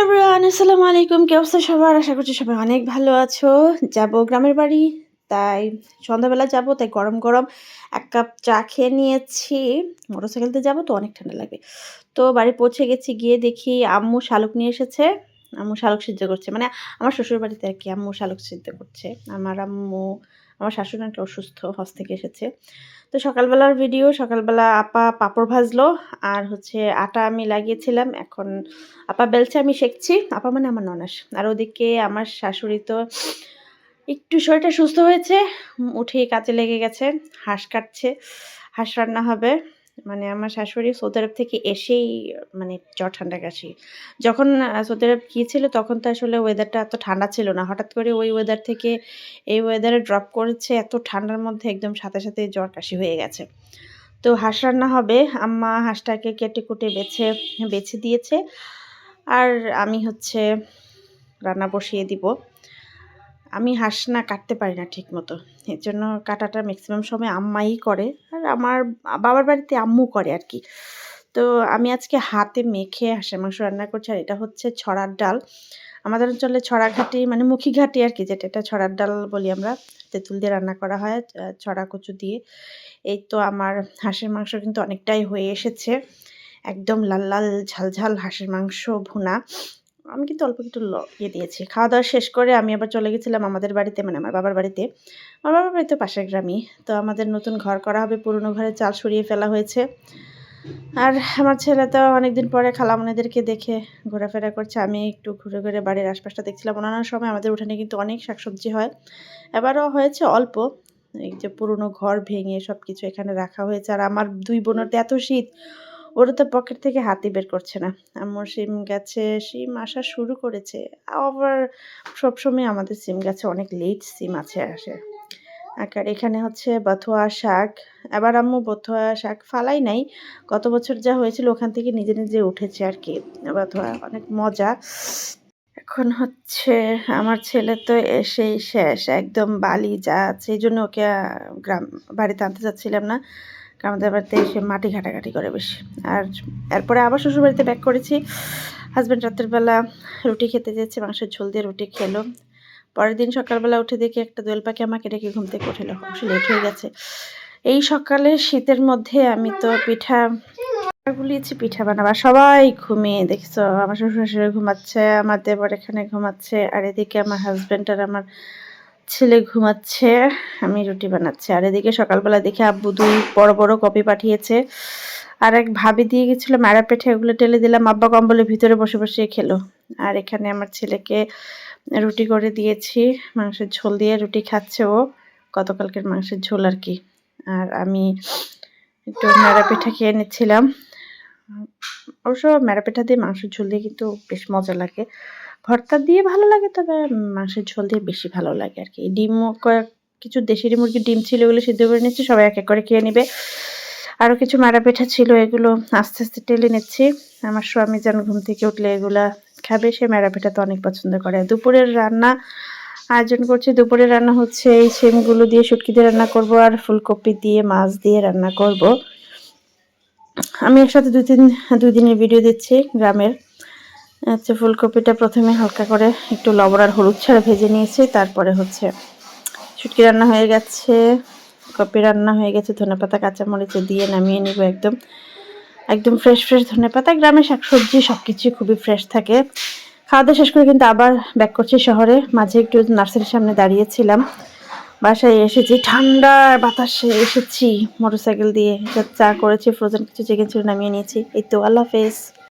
Everyone আসসালামু আলাইকুম। কি অবস্থা সবার? আশা করছি সবাই অনেক ভালো আছো। যাব গ্রামের বাড়ি, তাই সন্ধ্যাবেলা যাব, তাই গরম গরম এক কাপ চা খেয়ে নিয়েছি। মোটরসাইকেলতে যাব, তো অনেক ঠান্ডা লাগবে তো বাড়ি পৌঁছে গেছি, গিয়ে দেখি আম্মু শালুক নিয়ে এসেছে। আম্মু শালুক সিদ্ধ করছে। মানে আমার শ্বশুর বাড়িতে আর কি আম্মু শালুক সিদ্ধ করছে। আমার আম্মু আমার শাশুড়ি একটা অসুস্থ হস থেকে এসেছে। তো সকালবেলার ভিডিও সকালবেলা আপা পাপড় ভাজলো, আর হচ্ছে আটা আমি লাগিয়েছিলাম, এখন আপা বেলছে আমি শেখছি আপা মানে আমার ননাস। আর ওদিকে আমার শাশুড়ি তো একটু শরীরটা সুস্থ হয়েছে, উঠে কাজে লেগে গেছে, হাঁস কাটছে, হাঁস রান্না হবে। মানে আমার শাশুড়ি সৌদি আরব থেকে এসেই মানে জ্বর ঠান্ডা কাশি। যখন সৌদি আরব গিয়েছিল তখন তো আসলে ওয়েদারটা এত ঠান্ডা ছিল না। হঠাৎ করে ওই ওয়েদার থেকে এই ওয়েদারে ড্রপ করেছে, এত ঠান্ডার মধ্যে একদম সাথে সাথে জ্বর কাশি হয়ে গেছে। তো হাঁস রান্না হবে। আম্মা হাঁসটাকে কেটে কুটে বেছে বেছে দিয়েছে। আর আমি হচ্ছে রান্না বসিয়ে দিব। আমি হাঁস না কাটতে পারি না ঠিক মতো এর জন্য কাটাটা ম্যাক্সিমাম সময় আম্মাই করে আর আমার বাবার বাড়িতে আম্মু করে আর কি। তো আমি আজকে হাতে মেখে হাঁসের মাংস রান্না করছি আর এটা হচ্ছে ছড়ার ডাল। আমাদের অঞ্চলে ছড়া ঘাটি মানে মুখী ঘাটি আর কি, যেটা এটা ছড়ার ডাল বলি আমরা। তেঁতুল দিয়ে রান্না করা হয় ছড়া কচু দিয়ে। এই তো আমার হাঁসের মাংস কিন্তু অনেকটাই হয়ে এসেছে। একদম লাল লাল ঝাল ঝাল হাঁসের মাংস ভুনা। আমি কিন্তু অল্প ল- ইয়ে দিয়েছি। খাওয়া দাওয়া শেষ করে আমি আবার চলে গেছিলাম আমাদের বাড়িতে মানে আমার বাবার বাড়িতে। আমার বাবার বাড়িতে পাশের গ্রামই। তো আমাদের নতুন ঘর করা হবে, পুরনো ঘরে চাল সরিয়ে ফেলা হয়েছে। আর আমার ছেলে তো অনেকদিন পরে খালামনিদেরকে দেখে ঘোরাফেরা করছে। আমি একটু ঘুরে ঘুরে বাড়ির আশপাশটা দেখছিলাম। অন্যান্য সময় আমাদের উঠানে কিন্তু অনেক শাকসবজি হয়। এবারও হয়েছে অল্প। এই যে পুরনো ঘর ভেঙে সব কিছু এখানে রাখা হয়েছে। আর আমার দুই বোনের তো এত শীত। ওরা তো পকেট থেকে হাতি বের করছে না। আমার সিম গাছে, সিম আসা শুরু করেছে। আবার সবসময় আমাদের সিম গাছে, অনেক লেট সিম আছে আসে। আর এখানে হচ্ছে বথুয়া শাক। এবার আম্মু বথুয়া শাক ফালাই নাই। গত বছর যা হয়েছিল ওখান থেকে নিজে নিজে উঠেছে আর কি। বথুয়া অনেক মজা। এখন হচ্ছে আমার ছেলে তো এসেই শেষ, একদম বালি যা এই জন্য ওকে গ্রাম, বাড়িতে আনতে চাচ্ছিলাম না। আমাদের বাড়িতে এসে মাটি ঘাটাঘাটি করে বেশি। আর এরপরে আবার শ্বশুর বাড়িতে ব্যাক করেছি। হাজব্যান্ড রাতের বেলা রুটি খেতে যেচ্ছে মাংসের ঝোল দিয়ে রুটি খেলো। পরের দিন সকালবেলা উঠে দেখি একটা দোয়েল পাখি আমাকে ডেকে ঘুম থেকে উঠিল। অবশ্য লেট হয়ে গেছে। এই সকালে শীতের মধ্যে আমি তো পিঠা গুলিয়েছি পিঠা বানাবা সবাই ঘুমিয়ে, দেখছ? আমার শ্বশুর শাশুড়ি ঘুমাচ্ছে, আমার দেবর এখানে ঘুমাচ্ছে, আর এদিকে আমার হাজব্যান্ড আর আমার ছেলে ঘুমাচ্ছে, আমি রুটি বানাচ্ছি। আর এদিকে সকালবেলা দেখে আব্বু দুই বড় বড় কপি পাঠিয়েছে। আর এক ভাবি দিয়ে গেছিল, ম্যাড়া পেঠে ওগুলো টেলে দিলাম, আব্বা কম্বলের ভিতরে বসে বসে খেলো। আর এখানে আমার ছেলেকে রুটি করে দিয়েছি, মাংসের ঝোল দিয়ে রুটি খাচ্ছে ও, গতকালকের মাংসের ঝোল আর কি। আর আমি একটু ম্যাড়া পিঠা খেয়ে নিচ্ছিলাম। অবশ্য ম্যাড়া পিঠা দিয়ে মাংসের ঝোল দিয়ে কিন্তু বেশ মজা লাগে। ভর্তা দিয়ে ভালো লাগে, তবে মাংসের ঝোল দিয়ে বেশি ভালো লাগে আর কি। ডিম কয়েক, কিছু দেশি মুরগির ডিম ছিল ওগুলো সিদ্ধ করে নিচ্ছি সবাই এক এক করে খেয়ে নেবে। আরও কিছু মারা ছিল এগুলো আস্তে আস্তে টেলে নিচ্ছি। আমার স্বামী যেন ঘুম থেকে উঠলে এগুলা খাবে, সে মেরা তো অনেক পছন্দ করে। দুপুরের রান্না আয়োজন করছি, দুপুরের রান্না হচ্ছে এই সিমগুলো দিয়ে শুটকি দিয়ে রান্না করব আর ফুলকপি দিয়ে মাছ দিয়ে রান্না করব। আমি একসাথে দুই তিন, দুই দিনের ভিডিও দিচ্ছি গ্রামের। হচ্ছে ফুলকপিটা প্রথমে হালকা করে একটু লবণ আর হলুদ ছাড়া ভেজে নিয়েছি, তারপরে হচ্ছে শুটকি রান্না হয়ে গেছে, কপি রান্না হয়ে গেছে, ধনেপাতা, কাঁচামরিচে দিয়ে নামিয়ে নিব একদম একদম ফ্রেশ ফ্রেশ ধনেপাতা। গ্রামে শাকসবজি সব কিছুই খুবই ফ্রেশ থাকে। খাওয়া দাওয়া শেষ করে কিন্তু আবার ব্যাক করছি শহরে। মাঝে একটু নার্সারির সামনে দাঁড়িয়েছিলাম। বাসায় এসেছি, ঠান্ডার বাতাসে এসেছি। মোটরসাইকেল দিয়ে চা করেছি ফ্রোজেন কিছু চিকেন ছিল নামিয়ে নিয়েছি। এই তো, আল্লাহ হাফেজ।